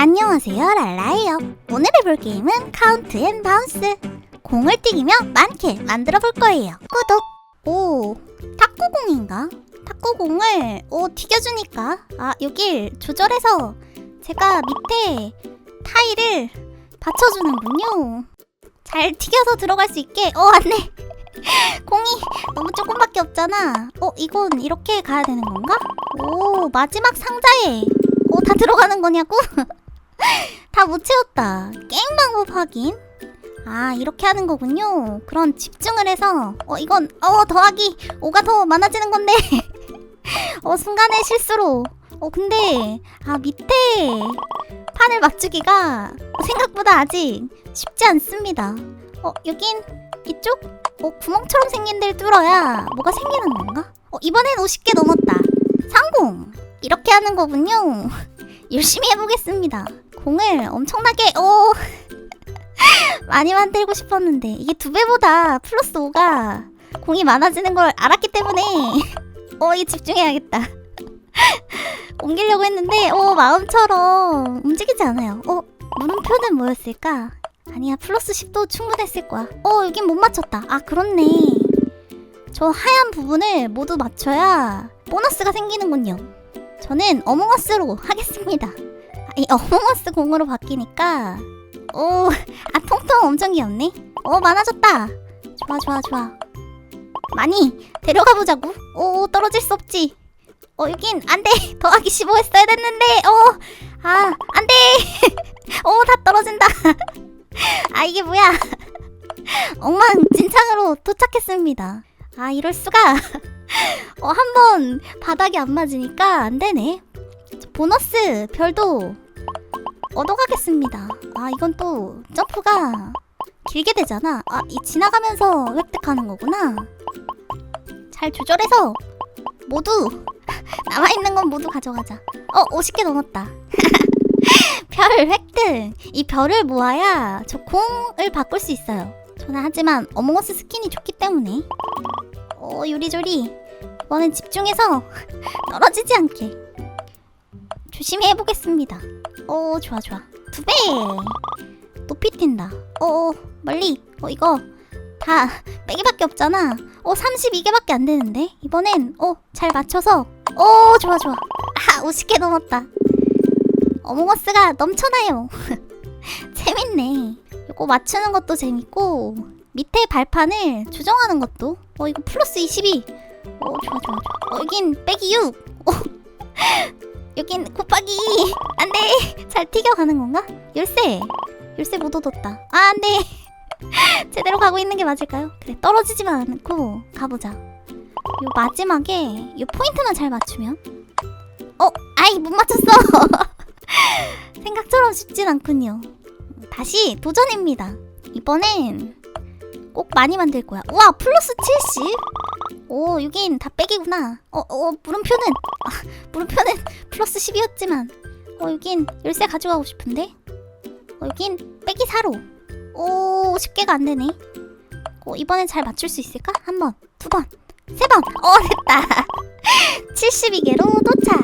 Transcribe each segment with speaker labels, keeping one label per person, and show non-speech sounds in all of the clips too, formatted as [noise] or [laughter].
Speaker 1: 안녕하세요 랄라예요. 오늘 해볼 게임은 카운트 앤 바운스. 공을 튀기며 많게 만들어 볼 거예요. 구독. 오 탁구공인가? 탁구공을 오 튀겨주니까. 아 여길 조절해서 제가 밑에 타일을 받쳐주는군요. 잘 튀겨서 들어갈 수 있게. 어 안돼. [laughs] 공이 너무 조금밖에 없잖아. 어 이건 이렇게 가야 되는 건가? 오 마지막 상자에. 어 다 들어가는 거냐고? [laughs] [gasps] 다 못 채웠다. 게임 방법 확인. 아, 이렇게 하는 거군요. 그런 집중을 해서, 어, 이건, 어, 더하기 5가 더 많아지는 건데. [laughs] 어, 순간의 실수로. 어, 근데, 아, 밑에 판을 맞추기가 생각보다 아직 쉽지 않습니다. 어, 여긴 이쪽? 어, 구멍처럼 생긴 데를 뚫어야 뭐가 생기는 건가? 어, 이번엔 50개 넘었다. 성공! 이렇게 하는 거군요. [laughs] 열심히 해보겠습니다. 공을 엄청나게 오 [laughs] 많이 만들고 싶었는데 이게 두 배보다 플러스 5가 공이 많아지는 걸 알았기 때문에 [laughs] 어이 집중해야겠다. [laughs] 옮기려고 했는데 어 마음처럼 움직이지 않아요. 어 물음표는 뭐였을까? 아니야 플러스 10도 충분했을 거야. 어 여긴 못 맞췄다. 아 그렇네. 저 하얀 부분을 모두 맞춰야 보너스가 생기는군요. 저는 어몽어스로 하겠습니다. 아, 이 어몽어스 공으로 바뀌니까 오, 아 통통 엄청 귀엽네. 어 많아졌다. 좋아 좋아 좋아. 많이 데려가 보자고. 오 떨어질 수 없지. 어 여긴 안돼 [laughs] 더하기 15 했어야 됐는데 어아 안돼 오 다 [laughs] 떨어진다 [laughs] 아 이게 뭐야 엉망진창으로 도착했습니다 아 이럴 수가 어, 한 번 바닥이 안 맞으니까 안 되네. 보너스 별도 얻어가겠습니다. 아, 이건 또 점프가 길게 되잖아. 아, 이 지나가면서 획득하는 거구나. 잘 조절해서 모두 [laughs] 남아있는 건 모두 가져가자. 어, 50개 넘었다. [laughs] 별 획득! 이 별을 모아야 저 공을 바꿀 수 있어요. 저는 하지만 어몽어스 스킨이 좋기 때문에 어, 요리조리. 이번엔 집중해서 [laughs] 떨어지지 않게. 조심히 해보겠습니다. 어, 좋아, 좋아. 두 배! 높이 뛴다. 어, 어, 멀리. 어, 이거 다 [laughs] 빼기밖에 없잖아. 어, 32개밖에 안 되는데? 이번엔, 어, 잘 맞춰서. 어, 좋아, 좋아. 아, 50개 넘었다. 어몽어스가 넘쳐나요. [laughs] 재밌네. 이거 맞추는 것도 재밌고, 밑에 발판을 조정하는 것도 어 이거 플러스 22 어, 좋아, 좋아, 좋아. 어, 여긴 빼기 6. 어. 여긴 곱하기 2. 안 돼. 잘 튀겨가는 건가? 열쇠. 열쇠 못 얻었다. 아, 안 돼. [laughs] 제대로 가고 있는 게 맞을까요? 그래, 떨어지지만 않고 가보자. 요 마지막에 요 포인트만 잘 맞추면. 어, 아이, 못 맞췄어. [laughs] 생각처럼 쉽진 않군요. 다시 도전입니다. 이번엔 꼭 많이 만들 거야. 와, 플러스 70? 오, 여긴 다 빼기구나. 어, 어, 물음표는 아, 물음표는 플러스 10이었지만, 어, 여긴 열쇠 가져가고 싶은데. 어, 여긴 빼기 4로. 오, 10개가 안 되네. 어, 이번엔 잘 맞출 수 있을까? 한 번, 두 번, 세 번. 어, 됐다. [laughs] 72개로 도착.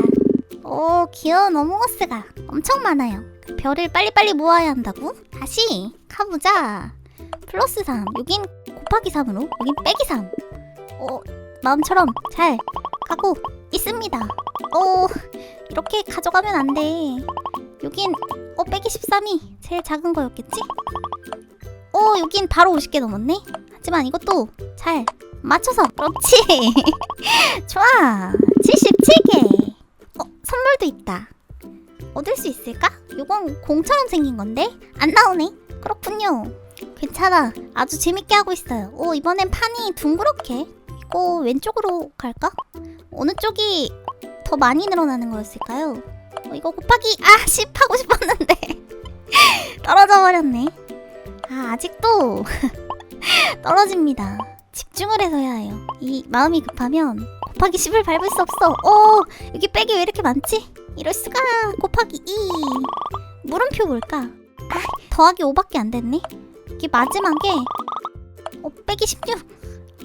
Speaker 1: 오, 귀여운 어몽어스가 엄청 많아요. 별을 빨리빨리 모아야 한다고? 다시 가보자. 플러스 3. 여긴 곱하기 3으로. 여긴 빼기 3. 어, 마음처럼 잘 가고 있습니다. 어, 이렇게 가져가면 안 돼. 여긴 어, 빼기 13이 제일 작은 거였겠지? 어, 여긴 바로 50개 넘었네. 하지만 이것도 잘 맞춰서 그렇지. [laughs] 좋아. 77개. 어, 선물도 있다. 얻을 수 있을까? 요건 공처럼 생긴 건데 안 나오네. 그렇군요. 괜찮아. 아주 재밌게 하고 있어요. 오, 이번엔 판이 둥그렇게. 이거 왼쪽으로 갈까? 어느 쪽이 더 많이 늘어나는 거였을까요? 어, 이거 곱하기 아, [laughs] 10 하고 싶었는데. [laughs] 떨어져 버렸네. 아, 아직도 [laughs] 떨어집니다. 집중을 해서 해야 해요. 이 마음이 급하면 곱하기 10을 밟을 수 없어. 오, 여기 빼기 왜 이렇게 많지? 이럴 수가. 곱하기 2. 물음표 뭘까? 아, 더하기 5밖에 안 됐네. 이게 마지막에 어, 빼기 16.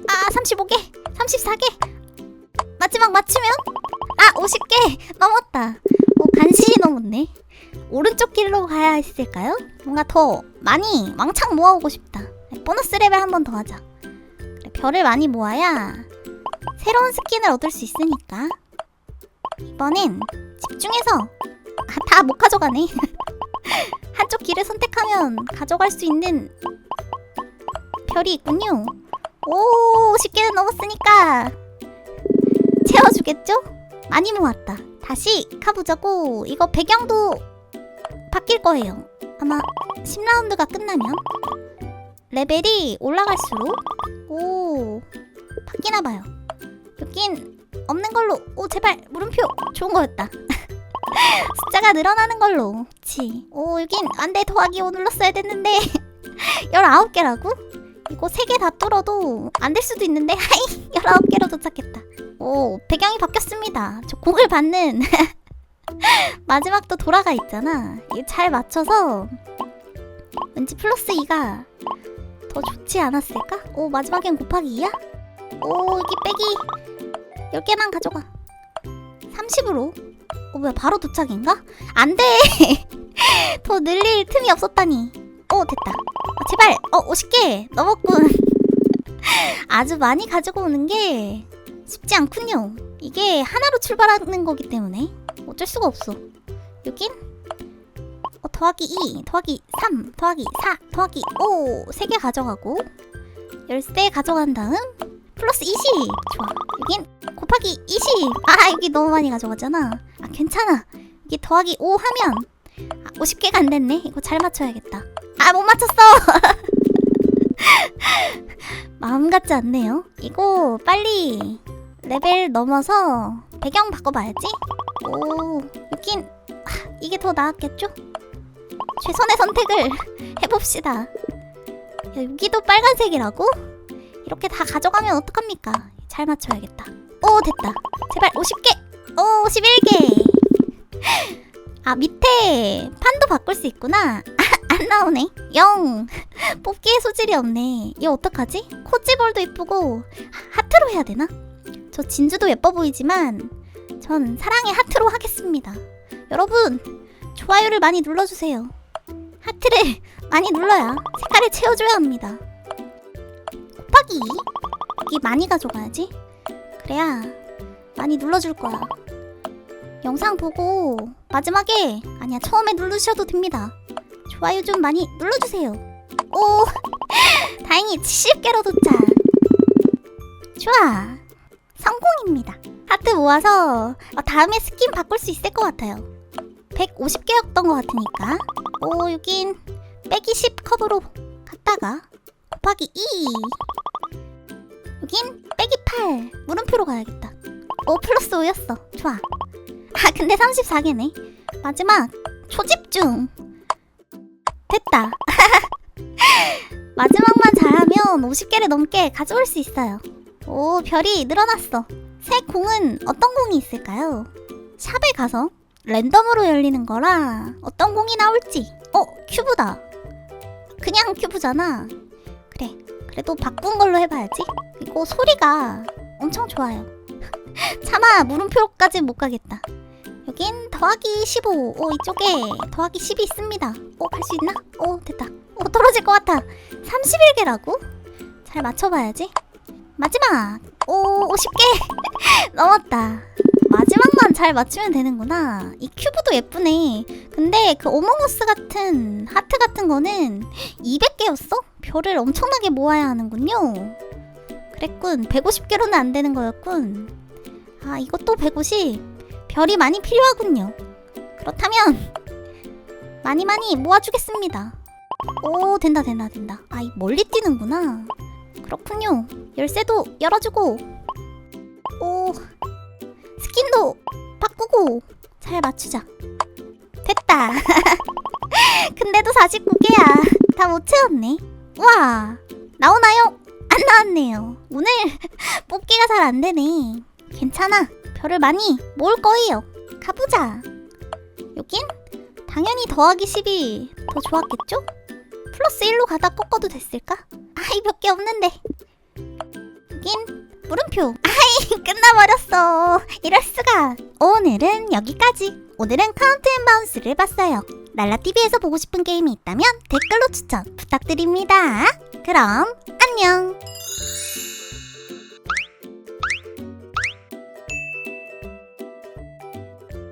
Speaker 1: 아, 35개. 34개. 마지막 맞추면 아, 50개 넘었다. 어, 간신히 넘었네. 오른쪽 길로 가야 했을까요? 뭔가 더 많이 왕창 모아오고 싶다. 보너스 레벨 한 번 더 하자. 별을 많이 모아야 새로운 스킨을 얻을 수 있으니까. 이번엔 집중해서 아, 다 못 가져가네. [laughs] 한쪽 길을 선택하면 가져갈 수 있는 별이 있군요. 오, 50개는 넘었으니까 채워주겠죠? 많이 모았다. 다시 가보자고. 이거 배경도 바뀔 거예요. 아마 10라운드가 끝나면 레벨이 올라갈수록 오 바뀌나 봐요. 여긴 없는 걸로 오 제발 물음표 좋은 거였다. [laughs] 숫자가 늘어나는 걸로. 그치. 오 여긴 안돼 더하기 5 눌렀어야 됐는데 [laughs] 19개라고? 이거 3개 다 뚫어도 안 될 수도 있는데 [laughs] 하이 19개로 도착했다. 오 배경이 바뀌었습니다. 저 곡을 받는 [laughs] 마지막도 돌아가 있잖아. 이게 잘 맞춰서 왠지 플러스 2가 더 좋지 않았을까? 오 마지막엔 곱하기 2야? 오 이게 빼기 10개만 가져가 30으로 어 뭐야 바로 도착인가? 안돼 [laughs] 더 늘릴 틈이 없었다니 오 됐다. 어, 제발. 어 50개. 넘었군. [laughs] 아주 많이 가지고 오는 게 쉽지 않군요. 이게 하나로 출발하는 거기 때문에 어쩔 수가 없어. 여긴? 어, 더하기 2, 더하기 3, 더하기 4, 더하기 5 3개 가져가고 열쇠 가져간 다음 플러스 20 좋아. 여긴 곱하기 20 아 여기 너무 많이 가져갔잖아. 아 괜찮아. 여기 더하기 5 하면 아, 50개가 안 됐네. 이거 잘 맞춰야겠다 아 못 맞췄어 [laughs] 마음 같지 않네요 이거 빨리 레벨 넘어서 배경 바꿔봐야지 오 여긴 아, 이게 더 나았겠죠? 최선의 선택을 [laughs] 해봅시다. 야, 여기도 빨간색이라고? 이렇게 다 가져가면 어떡합니까? 잘 맞춰야겠다. 오, 됐다. 제발 50개! 오, 51개! [laughs] 아, 밑에 판도 바꿀 수 있구나. 아, 안 나오네. 0. 뽑기에 소질이 없네. 이거 어떡하지? 코지볼도 이쁘고 하트로 해야 되나? 저 진주도 예뻐 보이지만 전 사랑의 하트로 하겠습니다. 여러분, 좋아요를 많이 눌러주세요. 하트를 많이 눌러야 색깔을 채워줘야 합니다. 곱하기 2? 여기 많이 가져가야지. 그래야 많이 눌러줄 거야. 영상 보고 마지막에 아니야 처음에 누르셔도 됩니다. 좋아요 좀 많이 눌러주세요. 오 [laughs] 다행히 70개로 도착. 좋아 성공입니다. 하트 모아서 어, 다음에 스킨 바꿀 수 있을 것 같아요. 150개였던 것 같으니까 오 여긴 빼기 10 컵으로 갔다가 곱하기 2 여긴 빼기 8 물음표로 가야겠다 오 플러스 5였어 좋아 아 근데 34개네 마지막 초집중 됐다. [laughs] 마지막만 잘하면 50개를 넘게 가져올 수 있어요. 오 별이 늘어났어. 새 공은 어떤 공이 있을까요? 샵에 가서 랜덤으로 열리는 거라 어떤 공이 나올지. 어 큐브다. 그냥 큐브잖아. 그래 그래도 바꾼 걸로 해봐야지. 그리고 소리가 엄청 좋아요. [laughs] 차마 물음표까지 못 가겠다 여긴 더하기 15. 오 이쪽에 더하기 10이 있습니다. 오 갈 수 있나? 오 됐다. 오 떨어질 것 같아. 31개라고? 잘 맞춰봐야지. 마지막. 오 50개 [laughs] 넘었다. 마지막만 잘 맞추면 되는구나. 이 큐브도 예쁘네. 근데 그 오모모스 같은 하트 같은 거는 200개였어? 별을 엄청나게 모아야 하는군요. 그랬군. 150개로는 안 되는 거였군. 아, 이것도 150. 별이 많이 필요하군요. 그렇다면 많이 많이 모아주겠습니다. 오, 된다, 된다, 된다. 아, 이 멀리 뛰는구나. 그렇군요. 열쇠도 열어주고. 오, 스킨도 바꾸고 잘 맞추자. 됐다. [laughs] 근데도 49개야. 다 못 채웠네. 와, 나오나요? 안 나왔네요. 오늘 [laughs] 뽑기가 잘 안 되네. 괜찮아. 별을 많이 모을 거예요. 가보자. 여긴 당연히 더하기 10이 더 좋았겠죠? 플러스 1로 가다 꺾어도 됐을까? 아이 몇 개 없는데. 여긴 물음표. 아이 [laughs] 끝나버렸어. 이럴 수가. 오늘은 여기까지. 오늘은 카운트 앤 바운스를 봤어요. 날라TV에서 보고 싶은 게임이 있다면 댓글로 추천 부탁드립니다. 그럼 안녕!